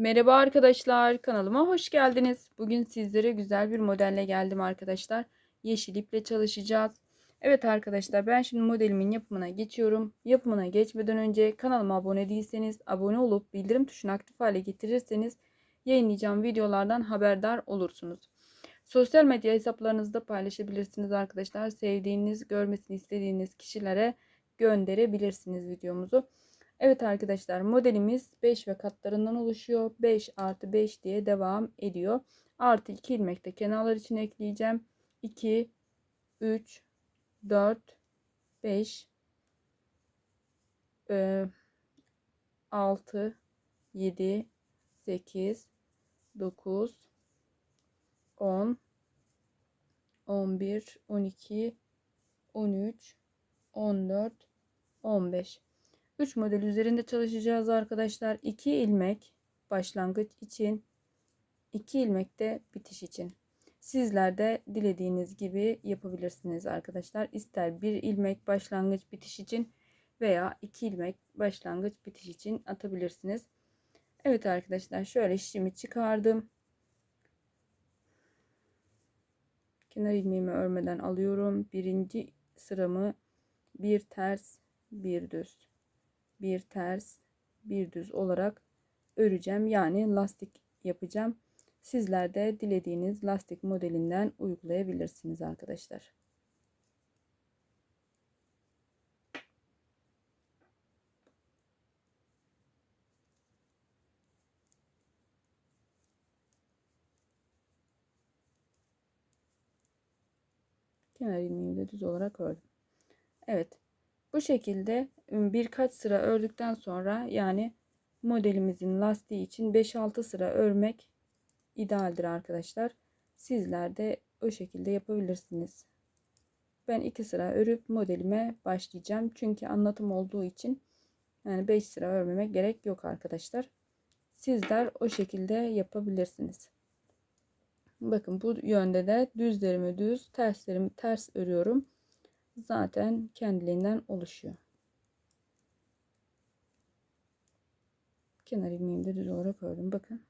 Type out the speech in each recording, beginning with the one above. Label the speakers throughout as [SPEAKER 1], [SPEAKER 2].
[SPEAKER 1] Merhaba arkadaşlar, kanalıma hoş geldiniz. Bugün sizlere güzel bir modelle geldim arkadaşlar. Yeşil iple çalışacağız. Evet arkadaşlar ben şimdi modelimin yapımına geçiyorum. Yapımına geçmeden önce kanalıma abone değilseniz abone olup bildirim tuşunu aktif hale getirirseniz yayınlayacağım videolardan haberdar olursunuz. Sosyal medya hesaplarınızda paylaşabilirsiniz arkadaşlar. Sevdiğiniz, görmesini istediğiniz kişilere gönderebilirsiniz videomuzu. Evet arkadaşlar modelimiz 5 ve katlarından oluşuyor. 5 artı 5 diye devam ediyor. Artı 2 ilmek de kenarlar için ekleyeceğim. 2, 3, 4, 5, 6, 7, 8, 9, 10, 11, 12, 13, 14, 15. 3 model üzerinde çalışacağız arkadaşlar. 2 ilmek başlangıç için 2 ilmek de bitiş için. Sizler de dilediğiniz gibi yapabilirsiniz arkadaşlar. İster 1 ilmek başlangıç bitiş için veya 2 ilmek başlangıç bitiş için atabilirsiniz. Evet arkadaşlar şöyle şişimi çıkardım. Kenar ilmeğimi örmeden alıyorum. Birinci sıramı bir ters bir düz bir ters bir düz olarak öreceğim. Yani lastik yapacağım. Sizler de dilediğiniz lastik modelinden uygulayabilirsiniz arkadaşlar. Kenar ilmeğimi de düz olarak ördüm. Evet. Bu şekilde birkaç sıra ördükten sonra yani modelimizin lastiği için 5-6 sıra örmek idealdir arkadaşlar. Sizler de o şekilde yapabilirsiniz. Ben 2 sıra örüp modelime başlayacağım. Çünkü anlatım olduğu için yani 5 sıra örmemek gerek yok arkadaşlar. Sizler o şekilde yapabilirsiniz. Bakın bu yönde de düzlerimi düz, terslerimi ters örüyorum zaten kendiliğinden oluşuyor. Kenar ilmeğimi de düz olarak ördüm. Bakın.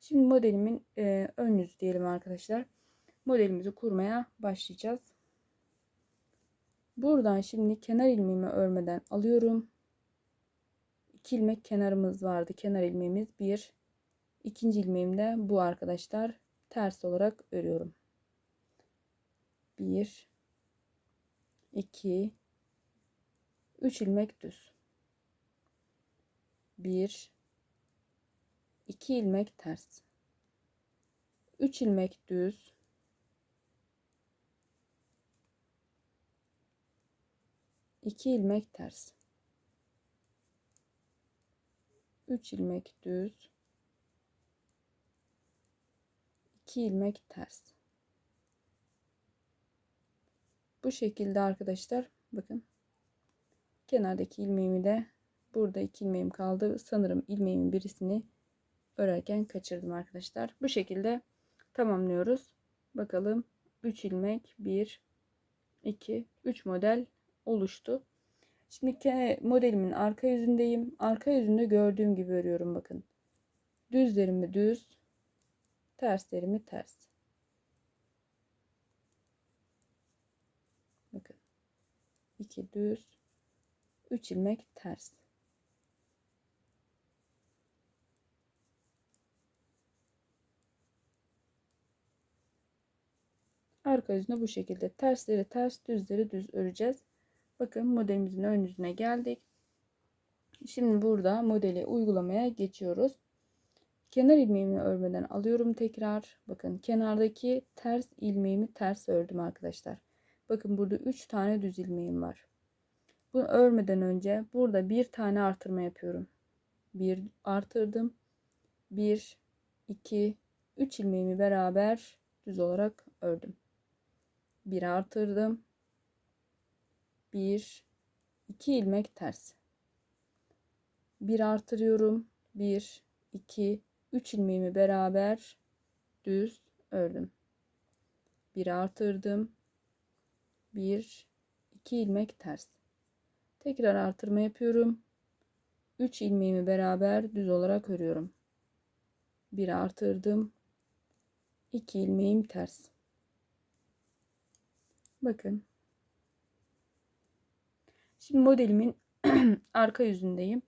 [SPEAKER 1] Şimdi modelimin e, ön yüzü diyelim arkadaşlar. Modelimizi kurmaya başlayacağız. Buradan şimdi kenar ilmeğimi örmeden alıyorum. 2 ilmek kenarımız vardı. Kenar ilmeğimiz 1. İkinci ilmeğim de bu arkadaşlar. Ters olarak örüyorum. 1 2 3 ilmek düz. 1 2 ilmek ters. 3 ilmek düz. 2 ilmek ters. 3 ilmek düz. 2 ilmek ters Bu şekilde arkadaşlar bakın. Kenardaki ilmeğimi de burada iki ilmeğim kaldı. Sanırım ilmeğimin birisini örerken kaçırdım arkadaşlar. Bu şekilde tamamlıyoruz. Bakalım 3 ilmek 1 2 3 model oluştu. Şimdi modelimin arka yüzündeyim. Arka yüzünde gördüğüm gibi örüyorum bakın. Düzlerimi düz, terslerimi ters. 2 düz. 3 ilmek ters. Arka yüzüne bu şekilde tersleri ters düzleri düz öreceğiz. Bakın modelimizin ön yüzüne geldik. Şimdi burada modeli uygulamaya geçiyoruz. Kenar ilmeğimi örmeden alıyorum tekrar. Bakın kenardaki ters ilmeğimi ters ördüm arkadaşlar Bakın burada 3 tane düz ilmeğim var. Bunu örmeden önce burada bir tane artırma yapıyorum. Bir artırdım. 1 2 3 ilmeğimi beraber düz olarak ördüm. Bir artırdım. 1 2 ilmek ters. Bir artırıyorum. 1 2 3 ilmeğimi beraber düz ördüm. Bir artırdım. 1 2 ilmek ters tekrar artırma yapıyorum 3 ilmeğimi beraber düz olarak örüyorum. Bir artırdım. 2 ilmeğim ters. Bakın. Şimdi modelimin arka yüzündeyim.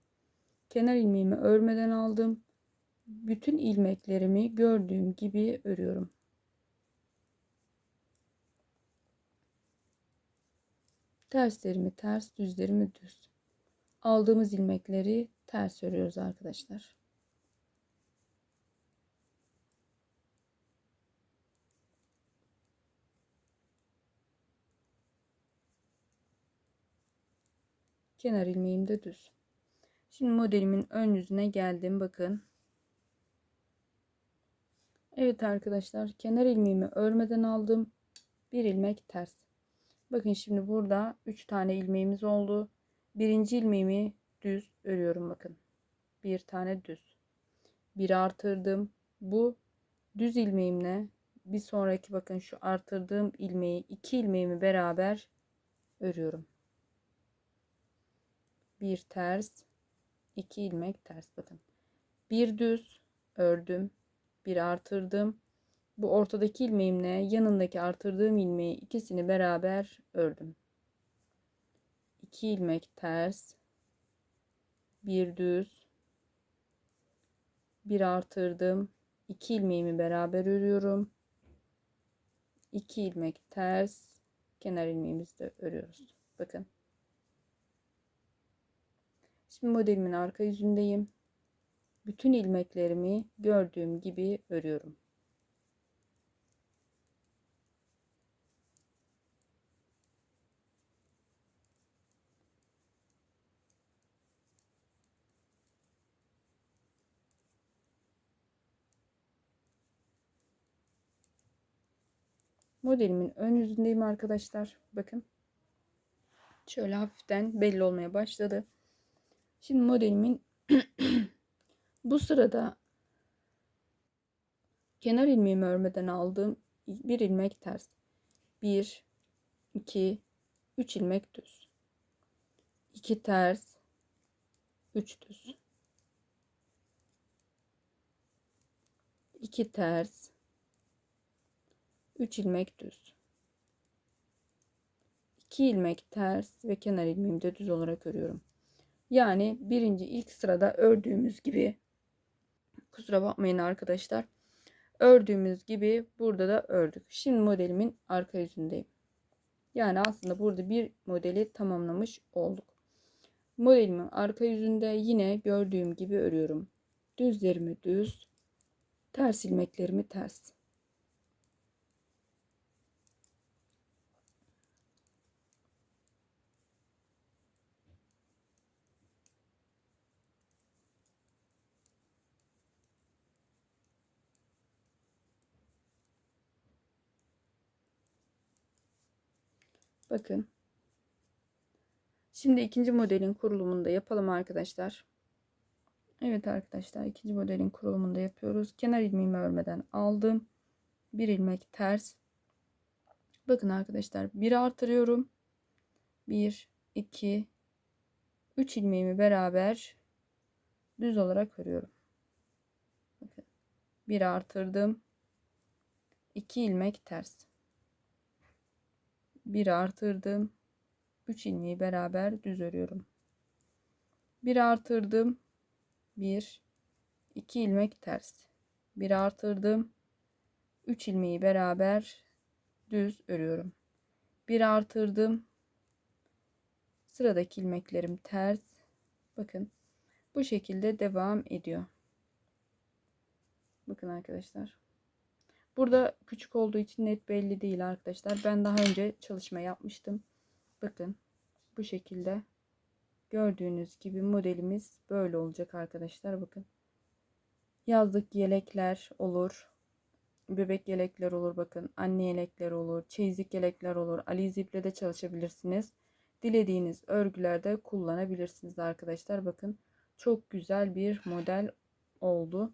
[SPEAKER 1] Kenar ilmeğimi örmeden aldım. Bütün ilmeklerimi gördüğüm gibi örüyorum. Terslerimi ters, düzlerimi düz. Aldığımız ilmekleri ters örüyoruz arkadaşlar. Kenar ilmeğim de düz. Şimdi modelimin ön yüzüne geldim. Bakın. Evet arkadaşlar kenar ilmeğimi örmeden aldım. Bir ilmek ters. Bakın şimdi burada 3 tane ilmeğimiz oldu. Birinci ilmeğimi düz örüyorum bakın. Bir tane düz. Bir artırdım. Bu düz ilmeğimle bir sonraki bakın şu artırdığım ilmeği iki ilmeğimi beraber örüyorum. Bir ters, iki ilmek ters bakın. Bir düz ördüm. Bir artırdım. Bu ortadaki ilmeğimle yanındaki artırdığım ilmeği ikisini beraber ördüm. 2 ilmek ters, bir düz, bir artırdım. 2 ilmeğimi beraber örüyorum. 2 ilmek ters, kenar ilmeğimizi de örüyoruz. Bakın. Şimdi modelimin arka yüzündeyim. Bütün ilmeklerimi gördüğüm gibi örüyorum. Modelimin ön yüzündeyim arkadaşlar. Bakın. Şöyle hafiften belli olmaya başladı. Şimdi modelimin bu sırada kenar ilmeğimi örmeden aldığım bir ilmek ters. 1 2 3 ilmek düz. 2 ters 3 düz. 2 ters 3 ilmek düz. 2 ilmek ters ve kenar ilmeğimi de düz olarak örüyorum. Yani birinci ilk sırada ördüğümüz gibi kusura bakmayın arkadaşlar. Ördüğümüz gibi burada da ördük. Şimdi modelimin arka yüzündeyim. Yani aslında burada bir modeli tamamlamış olduk. Modelimin arka yüzünde yine gördüğüm gibi örüyorum. Düzlerimi düz, ters ilmeklerimi ters. Bakın. Şimdi ikinci modelin kurulumunu da yapalım arkadaşlar. Evet arkadaşlar ikinci modelin kurulumunu da yapıyoruz. Kenar ilmeğimi örmeden aldım. Bir ilmek ters. Bakın arkadaşlar bir artırıyorum. 1 2 3 ilmeğimi beraber düz olarak örüyorum. Bakın. Bir artırdım. 2 ilmek ters bir artırdım. 3 ilmeği beraber düz örüyorum. Bir artırdım. 1 2 ilmek ters. Bir artırdım. 3 ilmeği beraber düz örüyorum. Bir artırdım. Sıradaki ilmeklerim ters. Bakın bu şekilde devam ediyor. Bakın arkadaşlar. Burada küçük olduğu için net belli değil arkadaşlar. Ben daha önce çalışma yapmıştım. Bakın bu şekilde gördüğünüz gibi modelimiz böyle olacak arkadaşlar. Bakın yazlık yelekler olur. Bebek yelekler olur bakın. Anne yelekler olur. Çeyizlik yelekler olur. Ali ziple de çalışabilirsiniz. Dilediğiniz örgülerde kullanabilirsiniz arkadaşlar. Bakın çok güzel bir model oldu.